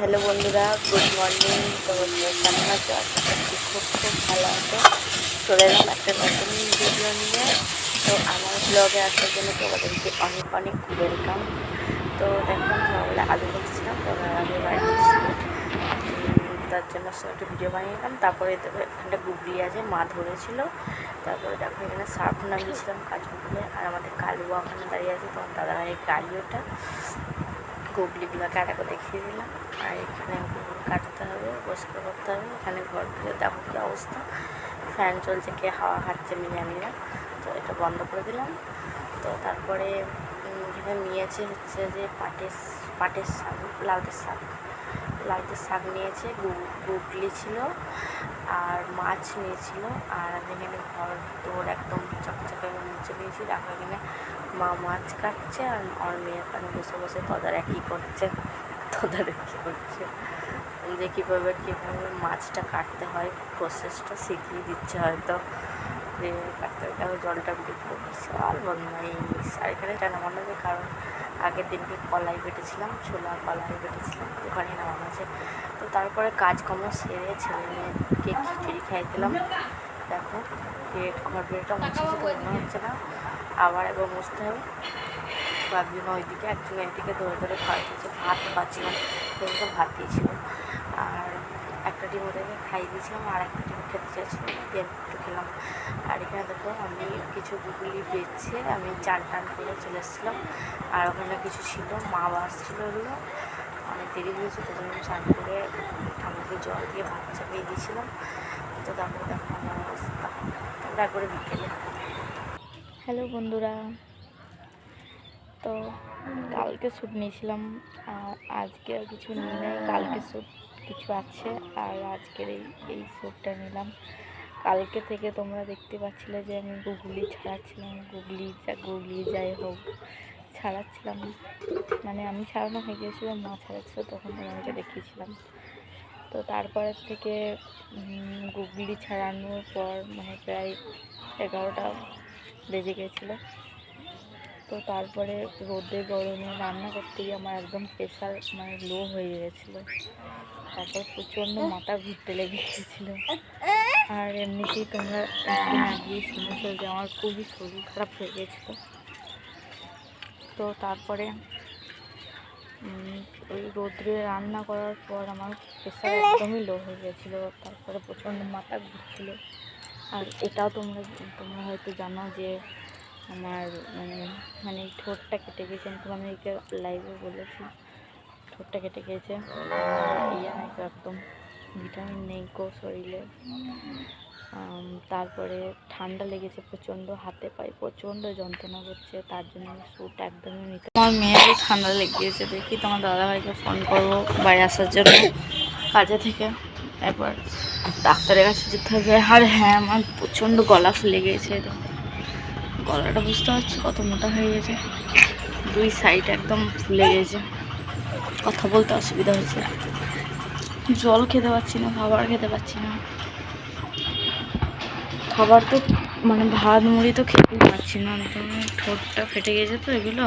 Hello বন্ধুরা, good morning. তো বন্ধুরা কেমন আছো? আশা করছি খুব খুব ভালো আছো। চলে এলাম একটা নতুন ভিডিও নিয়ে। তো আমার ব্লগে আসার জন্য তোমাদেরকে অনেক অনেক ওয়েলকাম তো দেখলাম সকালে আলু বলছিলাম তো আমি বাড়িতে তার জন্য একটা ভিডিও বানিয়ে নিলাম। তারপরে এখানটা গুগলি আছে, মা ধরেছিল। তারপরে দেখো, এখানে সার্ফ নামিয়েছিলাম কাজ আর আমাদের কালুয়া ওখানে দাঁড়িয়ে আছে, তোমার দাদাভাইয়ের গাড়ি ওটা। গুগলিগুলো কাটা করে দেখিয়ে দিলাম। আর এখানে কাটতে হবে, পরিষ্কার করতে হবে। এখানে ঘর থেকে দেখো কী অবস্থা? ফ্যান চলছে কে হাওয়া খাচ্ছে জানি না। তো এটা বন্ধ করে দিলাম। তো তারপরে এখানে নিয়েছে হচ্ছে যে পাটের পাটের শাক লাউটের শাক। লাউটের শাক নিয়েছে গুগলি ছিল, আর মাছ নিয়েছিল, আর আমি এখানে ঘর তোর মুছে নিয়েছি দেখো এখানে মা মাছ কাটছে আর আমার মেয়ে এখানে বসে বসে তদারকি করছে? তদারকি করছে? যে কীভাবে কীভাবে মাছটা কাটতে হয় প্রসেসটা শিখিয়ে দিচ্ছে হয়তো। যে কাটতে দেখো জলটা বিক্রি বিশাল বন্যায় আর এখানে এটা নামানো আছে কারণ, আগের দিনকে কলাই বেটেছিলাম, ছোলা কলাই বেটেছিলাম, ওখানে নামানো আছে। তো তারপরে কাজকর্ম সেরে ছেলে মেয়েকে খিচুড়ি খাই দিলাম। দেখো পেট ঘর মুছেছে তো মনে হচ্ছে না। আবার একবার মুছতে হবে। একজন ওইদিকে একজন এইদিকে ধরে ধরে খাওয়াইতেছে ভাত খাওয়াচ্ছিলাম সেদিকে ভাত দিয়েছিল। আর একটা ডিম ওদেরকে খাইয়ে দিয়েছিলাম আর একটা ডিম খেতে চাইছিলাম দিয়ে একটু খেলাম। আর এখানে দেখো আমি কিছু গুগলি বেচছে আমি চান টান করে চলে এসেছিলাম। আর ওখানে কিছু ছিল মা আসছিল ওগুলো অনেক দেরি হয়েছে তো আমি চান করে ঠান্ডাকে জল দিয়ে ভাত চাপিয়ে দিয়েছিলাম। তো দেখো আমার অবস্থা তারপরে বিকেলে হ্যালো বন্ধুরা। তো কালকে শ্যুট নিয়েছিলাম, আর আজকে আর কিছু নিই, নাই। কালকে শ্যুট কিছু আছে, আর আজকের এই এই শ্যুটটা নিলাম। কালকে থেকে তোমরা দেখতে পাচ্ছিলে যে আমি গুগলি ছাড়াচ্ছিলাম, গুগলি যা, গুগলি যাই হোক, ছাড়াচ্ছিলাম। মানে আমি ছাড়ানো হয়ে গিয়েছিল মা ছাড়াচ্ছিল, তখন তোমাদেরকে দেখিয়েছিলাম। তো তারপরের থেকে গুগলি ছাড়ানোর পর মানে প্রায় এগারোটা বেজে গেছিল। তো তারপরে রোদে গরমে রান্না করতে গিয়ে আমার একদম প্রেশার মানে লো হয়ে গেছিল। তারপর প্রচণ্ড মাথা ঘুরতে লেগে গেছিল। আর এমনিতেই তোমরা একদিন আগিয়ে শুনেছো যে আমার খুবই শরীর খারাপ হয়ে গেছিল। তো তারপরে ওই রোদ্রে রান্না করার পর আমার প্রেশার একদমই লো হয়ে গেছিল তারপরে প্রচণ্ড মাথা ঘুরছিলো। আর এটাও তোমরা তোমরা হয়তো জানো যে আমার মানে মানে ঠোঁটটা কেটে গেছে আমি তোমাদেরকে লাইভে বলেছি। ঠোঁটটা কেটে গেছে ইয়ে নাই একদম ভিটামিন নেই কো শরীরে। তারপরে ঠান্ডা লেগেছে প্রচণ্ড, হাতে পায়ে প্রচণ্ড যন্ত্রণা করছে, তার জন্য স্যুট একদমই নিতে আমার মেয়েরও ঠান্ডা লেগেছে দেখি, তোমার দাদাভাইকে ফোন করব বাড়ি আসার জন্য, কাজে থেকে। একবার ডাক্তারের কাছে যেতে হবে। আর হ্যাঁ আমার প্রচণ্ড গলা ফুলে গিয়েছে গলাটা বুঝতে পারছি কত মোটা হয়ে গেছে? দুই সাইড একদম ফুলে গেছে। কথা বলতে অসুবিধা হচ্ছে জল খেতে পারছি না, খাবার খেতে পারছি না। খাবার তো মানে ভাত, মুড়ি তো খেতেই পারছি না। একদম ঠোঁটটা ফেটে গেছে তো এগুলো।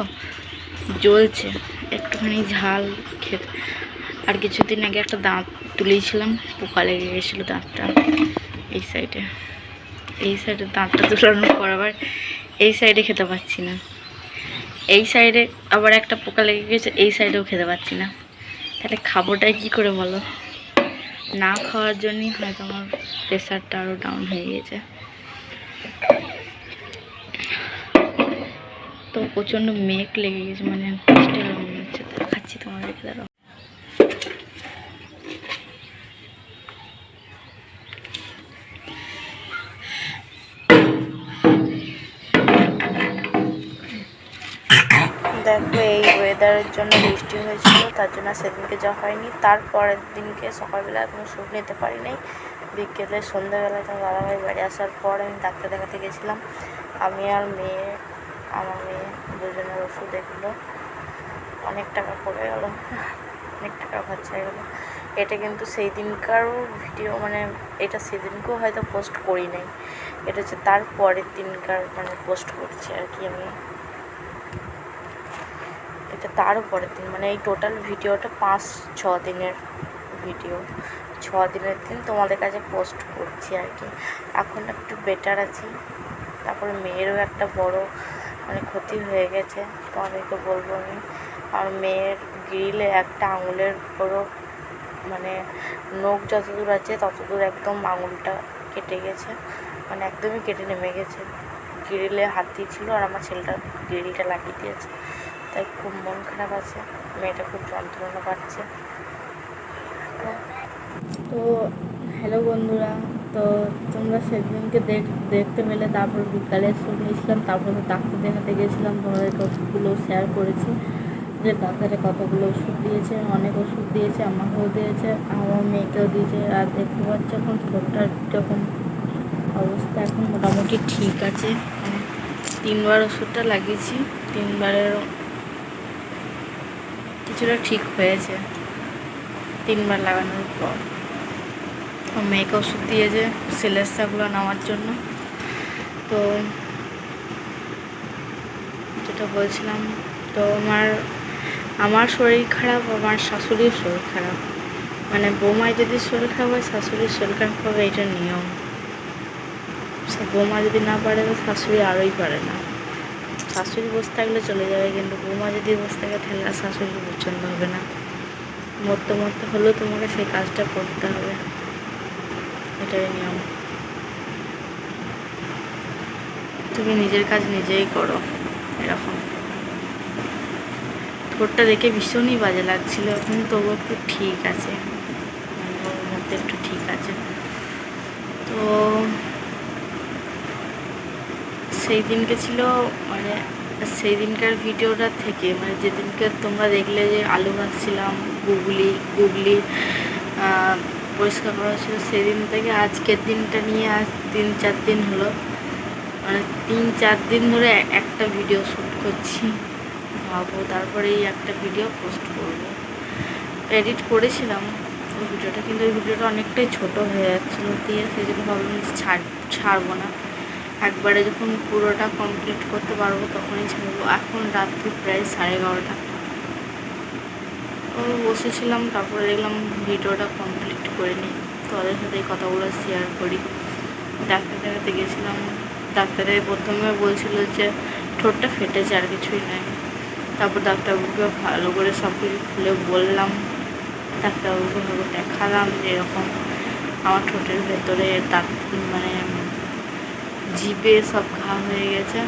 জ্বলছে। একটুখানি ঝাল খেতে। আর কিছুদিন আগে একটা দাঁত তুলেছিলাম, পোকা লেগে গেছিল দাঁতটা। এই সাইডে এই সাইডে দাঁতটা তুলানোর পর আবার এই সাইডে খেতে পাচ্ছি না। এই সাইডে আবার একটা পোকা লেগে গেছে, এই সাইডেও খেতে পাচ্ছি না। তাহলে খাবোটাই কী করে বলো? না খাওয়ার জন্যই হয়তো আমার প্রেশারটা আরও ডাউন হয়ে গেছে। তো প্রচণ্ড মেঘ লেগে গেছে মানে হচ্ছে, দেখাচ্ছি তোমাদেরকে, দাঁড়াও। দেখো, এই ওয়েদারের জন্য বৃষ্টি হয়েছিল, তার জন্য সেদিনকে যাওয়া হয়নি, তারপরের দিনকে সকালবেলা কোনো শ্যুট নিতে পারি নাই বিকেলে সন্ধ্যাবেলায় তোমার দাদাভাই বাড়ি আসার পর আমি ডাক্তার দেখাতে গেছিলাম। আমি আর মেয়ে, আমার মেয়ে দুজনের ওষুধ এগুলো অনেক টাকা পড়ে গেল। অনেক টাকা খরচা হয়ে গেলো। এটা কিন্তু সেই দিনকারও ভিডিও মানে এটা সেদিনকেও হয়তো পোস্ট করি নাই। এটা হচ্ছে তার পরের দিনকার মানে পোস্ট করছি আর কি আমি। এটা তারও পরের দিন মানে এই টোটাল ভিডিওটা পাঁচ, ছ দিনের ভিডিও। ছ দিনের দিন তোমাদের কাছে পোস্ট করছি আর কি। এখন একটু বেটার আছি। তারপরে মেয়েরও একটা বড় মানে ক্ষতি হয়ে গেছে, তোমাদেরকে বলব আমি। আর মেয়ের গ্রিলে একটা আঙুলের বড় মানে নখ যত দূর আছে তত দূর একদম আঙুলটা কেটে গেছে। মানে একদমই কেটে নেমে গেছে। গ্রিলে হাত দিয়েছিল আর আমার ছেলেটা গ্রিলটা লাগিয়ে দিয়েছে। তাই খুব মন খারাপ আছে। মেয়েটা খুব যন্ত্রণা পাচ্ছে। তো হ্যালো বন্ধুরা, তো তোমরা সেদিনকে দেখ, দেখতে পেলে, তারপর বিকালে নিয়েছিলাম, তারপর ডাক্তার দেখাতে গিয়েছিলাম তোমাদেরকে ওষুধগুলো শেয়ার করেছি, যে ডাক্তারে কতগুলো ওষুধ দিয়েছে, অনেক ওষুধ দিয়েছে, আমাকেও দিয়েছে, আমার মেয়েকেও দিয়েছে, আর দেখতে পাচ্ছ এখন ঠোঁটটার যখন অবস্থা, এখন মোটামুটি ঠিক আছে। তিনবার ওষুধটা লাগিয়েছি, তিনবারের কিছুটা ঠিক হয়েছে, তিনবার লাগানোর পর। মেয়েকে ওষুধ দিয়েছে সিলেসাগুলো নেওয়ার জন্য। তো যেটা বলছিলাম, তো আমার আমার শরীর খারাপ, আমার শাশুড়ির শরীর খারাপ। মানে বৌমায় যদি শরীর খারাপ হয়, শাশুড়ির শরীর খারাপ হবে, এটা নিয়ম। বৌমা যদি না পারে, তো শাশুড়ি আরোই পারে না। শাশুড়ি বসে থাকলে চলে যাবে, কিন্তু বৌমা যদি বসে থাকে, তাহলে আর শাশুড়ি পছন্দ হবে না। মরতে মরতে হলেও তোমাকে সেই কাজটা করতে হবে। এটাই নিয়ম তুমি নিজের কাজ নিজেই করো, এরকম। ঠোঁটটা দেখে ভীষণই বাজে লাগছিল, এখন তবু একটু ঠিক আছে। মধ্যে একটু ঠিক আছে। তো সেই দিনকে ছিল মানে সেই দিনকার ভিডিওটা থেকে মানে যেদিনকে তোমরা দেখলে যে আলু ভাজছিলাম, গুগলি গুগলি পরিষ্কার করা ছিল। সেদিন থেকে আজকের দিনটা নিয়ে আজ তিন চার দিন হলো। মানে তিন চার দিন ধরে একটা ভিডিও শ্যুট করছি। ভাবো তারপরে এই একটা ভিডিও পোস্ট করব। এডিট করেছিলাম ওই ভিডিওটা কিন্তু ওই ভিডিওটা অনেকটাই ছোট হয়ে যাচ্ছিল। দিয়ে সেই জন্য ভাবলাম যে ছাড়, ছাড়বো না। একবারে যখন পুরোটা কমপ্লিট করতে পারব তখনই ছাড়বো। এখন রাত্রি প্রায় সাড়ে এগারোটা। বসেছিলাম, তারপরে দেখলাম ভিডিওটা কমপ্লিট করে নিই তোমাদের সাথে এই কথাগুলো শেয়ার করি। ডাক্তার দেখাতে গেছিলাম। ডাক্তারে প্রথমে বলছিল যে, ঠোঁটটা ফেটেছে, আর কিছুই নয় তারপর ডাক্তারবাবুকে ভালো করে সব কিছু খুলে বললাম। ডাক্তারবাবুকে ভালো দেখালাম যে, এরকম আমার ঠোঁটের ভেতরে দাঁত মানে জিভে সব ঘা হয়ে গেছে।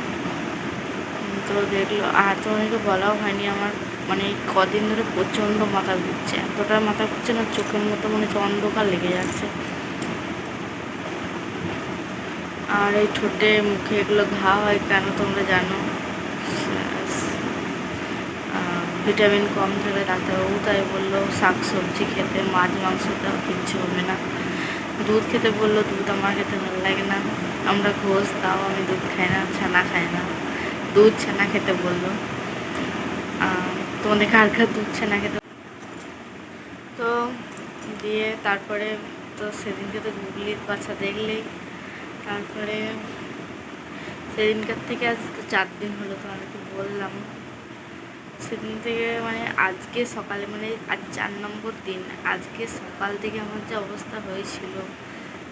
তো দেখল, আর তো অনেকে বলাও হয়নি আমার। মানে কদিন ধরে প্রচণ্ড মাথা ঘুরছে। এতটা মাথা ঘুরছে না, চোখের মতো মনে হচ্ছে অন্ধকার লেগে যাচ্ছে। আর এই ঠোঁটে মুখে এগুলো ঘা হয় কেন তোমরা জানো? ভিটামিন কম থাকলে ডাক্তারবাবু তাই বলল শাক সবজি খেতে মাছ, মাংস দেওয়া কিচ্ছু হবে না। দুধ খেতে বলল, দুধ আমার খেতে ভালো লাগে না। আমরা ঘোষ, তাও আমি দুধ খাই না, ছানা খাই না। দুধ, ছানা খেতে বলল। তোমাদের কার কার দুধ না খেতে তো দিয়ে তারপরে তো সেদিনকে তো গুগলির বাচ্চা দেখলেই। তারপরে সেদিনকার থেকে আজ তো চার দিন হলো তো তোমাদেরকে বললাম। সেদিন থেকে মানে আজকে সকালে মানে আজ চার নম্বর দিন আজকে সকাল থেকে আমার যে অবস্থা হয়েছিল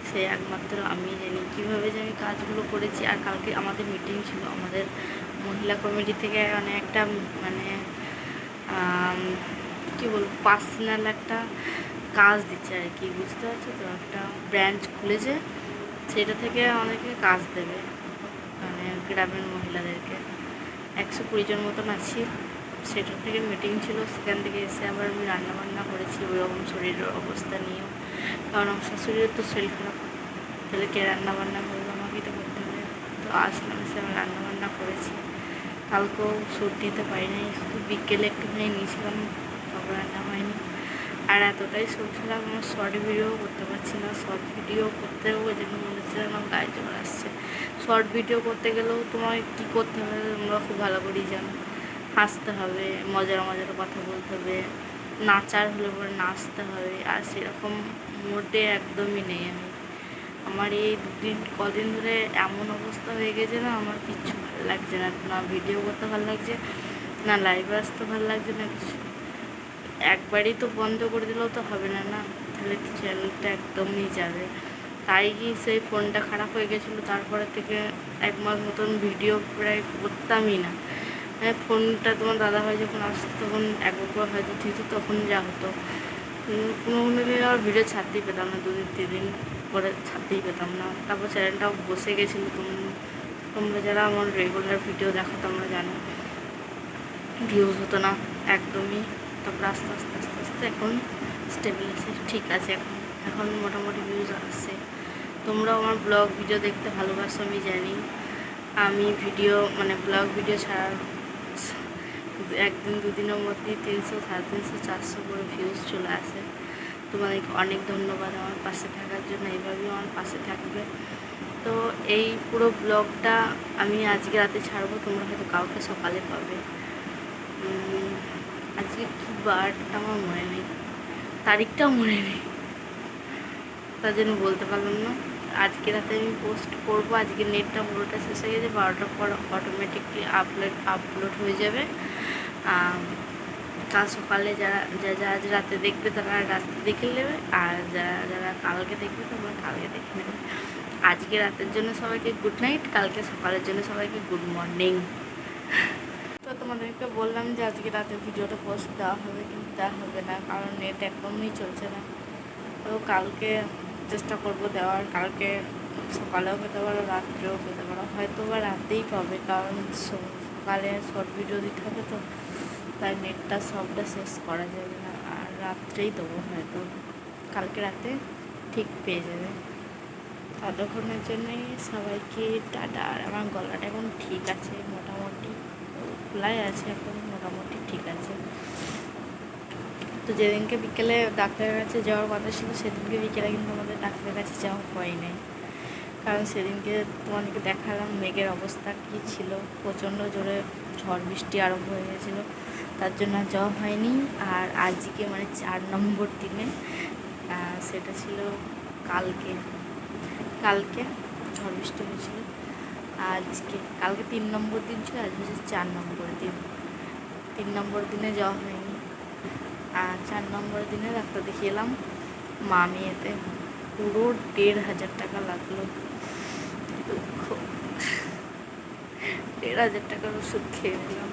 সে একমাত্র আমি জানি। কীভাবে যে আমি কাজগুলো করেছি আর কালকে আমাদের মিটিং ছিল আমাদের মহিলা কমিটি থেকে মানে একটা মানে আম, পার্সোনাল একটা কাজ দিচ্ছে আর কি, বুঝতে পারছ তো? একটা ব্রাঞ্চ খুলেছে, সেটা থেকে আমাদেরকে কাজ দেবে মানে গ্রামের মহিলাদেরকে। একশো কুড়ি জন মতন আছি সেটা থেকে মিটিং ছিল, সেখান থেকে এসে আবার আমি রান্না বান্না করেছি ওই রকম শরীরের অবস্থা নিয়েও। কারণ আমার শাশুড়ির তো শরীর খারাপ, তাহলে কে রান্না বান্না করবে? আমাকেই তো করতে হবে। তো আসলাম, এসে আমি রান্না বান্না করেছি। কালকেও শ্যুট নিতে পারি নাই বিকেলে একটুখানি নিয়েছিলাম রান্না হয়নি। আর এতটাই শুনছিলাম আমার শর্ট ভিডিও করতে পারছি না শর্ট ভিডিও করতেও ওই জন্য মনে হচ্ছে আমার গায়ে জোর আসছে। শর্ট ভিডিও করতে গেলেও তোমার কী করতে হবে তোমরা খুব ভালো করেই জানো। হাসতে হবে, মজার মজার কথা বলতে হবে, নাচার হলে পরে নাচতে হবে, আর সেরকম মোডে একদমই নেই আমি। আমার এই দুদিন, কদিন ধরে এমন অবস্থা হয়ে গেছে না, আমার কিচ্ছু ভালো লাগছে না। না ভিডিও করতে ভালো লাগছে, না লাইভে আসতে ভালো লাগছে, না কিছু। একবারই তো বন্ধ করে দিলেও তো হবে না না? তাহলে চ্যানেলটা একদমই যাবে। তাই কি সেই ফোনটা খারাপ হয়ে গেছিল, তারপরে থেকে এক মাস মতন ভিডিও প্রায় করতামই না। হ্যাঁ ফোনটা তোমার দাদা ভাই যখন আসতো, তখন একবার হয়তো দিত তখন যা হতো। কোনো কোনো দিন আর ভিডিও ছাড়তেই পেতাম না, দুদিন তিন দিন পরে ছাড়তেই পেতাম না। তারপর চ্যানেলটাও বসে গেছিল তোম- তোমরা যারা আমার রেগুলার ভিডিও দেখো, তোমরা জানো। ভিউজ হতো না, একদমই। তারপর আস্তে আস্তে আস্তে আস্তে এখন স্টেবল আছে। ঠিক আছে এখন। এখন মোটামুটি ভিউজ আসছে। তোমরাও আমার ব্লগ ভিডিও দেখতে ভালোবাসো, আমি জানি। আমি ভিডিও মানে ব্লগ ভিডিও ছাড়ার একদিন দুদিনের মধ্যেই তিনশো, সাড়ে তিনশো, চারশো করে ভিউজ চলে আসে। তোমাদেরকে অনেক ধন্যবাদ আমার পাশে থাকার জন্য, এইভাবেই আমার পাশে থাকবে। তো এই পুরো ব্লগটা আমি আজকে রাতে ছাড়বো, তোমরা হয়তো কাউকে সকালে পাবে। আজকে কী বারটা আমার মনে নেই। তারিখটাও মনে নেই। তার জন্য বলতে পারলাম না। আজকে রাতে আমি পোস্ট করব। আজকে নেটটা পুরোটা শেষ হয়ে গেছে। বারোটার পর অটোমেটিকলি আপলোড আপলোড হয়ে যাবে। কাল সকালে যারা, যা- আজ রাতে দেখবে তারা রাতে দেখে নেবে। আর যারা যারা কালকে দেখবে তোমরা কালকে দেখে নেবে। আজকে রাতের জন্য সবাইকে গুড নাইট কালকে সকালের জন্য সবাইকে গুড মর্নিং তোমাদেরকে বললাম যে আজকে রাতে ভিডিওটা পোস্ট দেওয়া হবে, কিন্তু দেওয়া হবে না, কারণ নেট একদমই চলছে না। তো কালকে চেষ্টা করব দেওয়ার, কালকে সকালেও পেতে পারো, রাত্রেও পেতে পারো। হয়তো বা রাতেই পাবে, কারণ সকালে শর্ট ভিডিও দিতে হবে তো, তাই নেটটা সবটা শেষ করা যাবে না, আর রাত্রেই দেবো হয়তো। কালকে রাতে ঠিক পেয়ে যাবে। ততক্ষণের জন্যই সবাইকে টাটা, আর আমার গলাটা এখন ঠিক আছে, মোটামুটি খোলাই আছে এখন, মোটামুটি ঠিক আছে। তো যেদিনকে বিকেলে ডাক্তারের কাছে যাওয়ার কথা ছিল, সেদিনকে বিকেলে কিন্তু আমাদের ডাক্তারের কাছে যাওয়া হয় নাই কারণ সেদিনকে তোমাদেরকে দেখালাম মেঘের অবস্থা কী ছিল, প্রচণ্ড জোরে ঝড় বৃষ্টি আরম্ভ হয়ে গেছিল, তার জন্য আর যাওয়া হয়নি। আর আজকে মানে চার নম্বর দিনে সেটা ছিল কালকে। কালকে ঝড় বৃষ্টি হয়েছিল। আজকে, কালকে তিন নম্বর দিন ছিল, আজ হচ্ছে চার নম্বর দিন। তিন নম্বর দিনে যাওয়া হয়নি। আর চার নম্বর দিনে ডাক্তার দেখিয়ে এলাম মামিয়েতে পুরো দেড় হাজার টাকা লাগল। দুঃখ। দেড় হাজার টাকার ওষুধ খেয়ে নিলাম।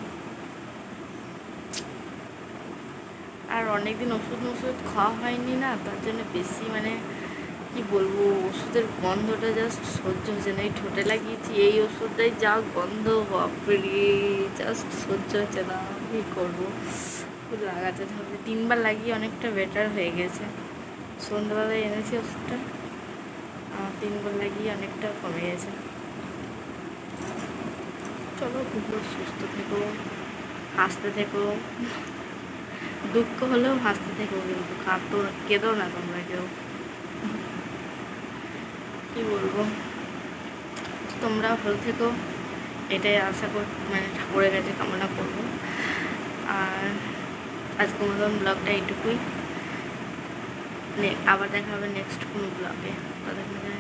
আর অনেকদিন ওষুধ ওষুধ খাওয়া হয়নি না, তার জন্য বেশি মানে কি বলব, ওষুধের গন্ধটা জাস্ট সহ্য হচ্ছে না। এই ঠোঁটে লাগিয়েছি, এই ওষুধটাই যা গন্ধ, বাপরে জাস্ট সহ্য হচ্ছে না। কী করব? লাগাতে হবে। তিনবার লাগিয়ে অনেকটা বেটার হয়ে গেছে। সন্ধ্যাবেলায় এনেছি ওষুধটা। তিনবার লাগিয়ে অনেকটা কমে গেছে। চলো খুব সুস্থ থেকো, হাসতে থেকো। দুঃখ হলেও হাসতে থেকো কিন্তু, কাঁদো কেঁদো না তোমরা কেউ। কি বলব? তোমরা ভালো থেকো। এটাই আশা কর মানে ঠাকুরের কাছে কামনা করব। আর আজকে মতন ব্লগটা এইটুকুই। আবার দেখা হবে নেক্সট কোনো ব্লগে। ততক্ষণ